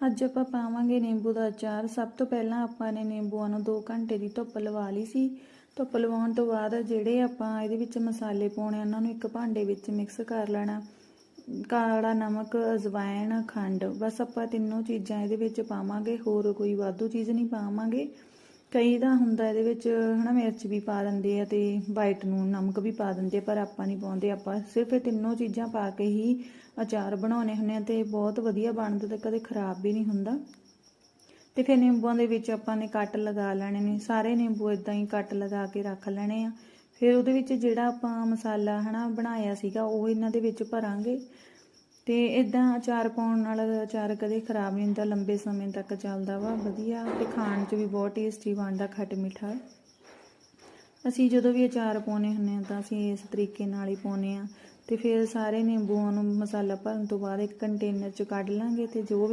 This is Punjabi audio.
ਅੱਜ ਆਪਾਂ ਪਾਵਾਂਗੇ ਨਿੰਬੂ ਦਾ ਅਚਾਰ। ਸਭ ਤੋਂ ਪਹਿਲਾਂ ਆਪਾਂ ਨੇ ਨਿੰਬੂਆਂ ਨੂੰ 2 ਘੰਟੇ ਦੀ ਧੁੱਪ ਲਵਾ ਲਈ ਸੀ। ਧੁੱਪ ਲਵਾਉਣ ਤੋਂ ਬਾਅਦ ਜਿਹੜੇ ਆਪਾਂ ਇਹਦੇ ਵਿੱਚ ਮਸਾਲੇ ਪਾਉਣੇ ਉਹਨਾਂ ਨੂੰ ਇੱਕ ਭਾਂਡੇ ਵਿੱਚ ਮਿਕਸ ਕਰ ਲੈਣਾ। ਕਾਲਾ ਨਮਕ, ਅਜਵਾਇਣ, ਖੰਡ, ਬਸ ਆਪਾਂ ਤਿੰਨੋਂ ਚੀਜ਼ਾਂ ਇਹਦੇ ਵਿੱਚ ਪਾਵਾਂਗੇ। ਹੋਰ ਕੋਈ ਵਾਧੂ ਚੀਜ਼ ਨਹੀਂ ਪਾਵਾਂਗੇ। ਕਈ ਦਾ ਹੁੰਦਾ ਇਹਦੇ ਵਿੱਚ, ਹਨਾ, ਮਿਰਚ ਵੀ ਪਾ ਦਿੰਦੇ ਆ ਤੇ ਵਾਈਟ ਨੂੰ ਨਮਕ ਵੀ ਪਾ ਦਿੰਦੇ ਪਰ ਆਪਾਂ ਨਹੀਂ ਪਾਉਂਦੇ। ਆਪਾਂ ਸਿਰਫ ਇਹ ਤਿੰਨੋਂ ਚੀਜ਼ਾਂ ਪਾ ਕੇ ਹੀ ਅਚਾਰ ਬਣਾਉਣੇ ਹੁੰਦੇ ਆ ਤੇ ਬਹੁਤ ਵਧੀਆ ਬਣਦਾ ਤੇ ਕਦੇ ਖਰਾਬ ਵੀ ਨਹੀਂ ਹੁੰਦਾ। ਤੇ ਫਿਰ ਨਿੰਬੂਆਂ ਦੇ ਵਿੱਚ ਆਪਾਂ ਨੇ ਕੱਟ ਲਗਾ ਲੈਣੇ ਨੇ, ਸਾਰੇ ਨਿੰਬੂ ਇਦਾਂ ਹੀ ਕੱਟ ਲਗਾ ਕੇ ਰੱਖ ਲੈਣੇ ਆ। ਫਿਰ ਉਹਦੇ ਵਿੱਚ ਜਿਹੜਾ ਆਪਾਂ ਮਸਾਲਾ, ਹਨਾ, ਬਣਾਇਆ ਸੀਗਾ, ਉਹ ਇਹਨਾਂ ਦੇ ਵਿੱਚ ਭਰਾਂਗੇ। ਤੇ ਇਦਾਂ ਅਚਾਰ ਪਾਉਣ ਨਾਲ ਅਚਾਰ ਕਦੇ ਖਰਾਬ ਨਹੀਂ ਹੁੰਦਾ, ਲੰਬੇ ਸਮੇਂ ਤੱਕ ਚੱਲਦਾ ਵਾ, ਵਧੀਆ ਤੇ ਖਾਣ 'ਚ ਵੀ ਬਹੁਤ ਟੇਸਟੀ ਬਣਦਾ ਖੱਟ ਮਿੱਠਾ। ਅਸੀਂ ਜਦੋਂ ਵੀ ਅਚਾਰ ਪਾਉਨੇ ਹੁੰਨੇ ਆ ਤਾਂ ਅਸੀਂ ਇਸ ਤਰੀਕੇ ਨਾਲ ਹੀ ਪਾਉਨੇ ਆ ਤੇ ਫਿਰ ਸਾਰੇ ਨਿੰਬੂਆਂ ਨੂੰ ਮਸਾਲਾ ਭਰਨ ਤੋਂ ਬਾਅਦ ਇੱਕ ਕੰਟੇਨਰ 'ਚ ਕੱਢ ਲਾਂਗੇ ਤੇ ਜੋ ਵੀ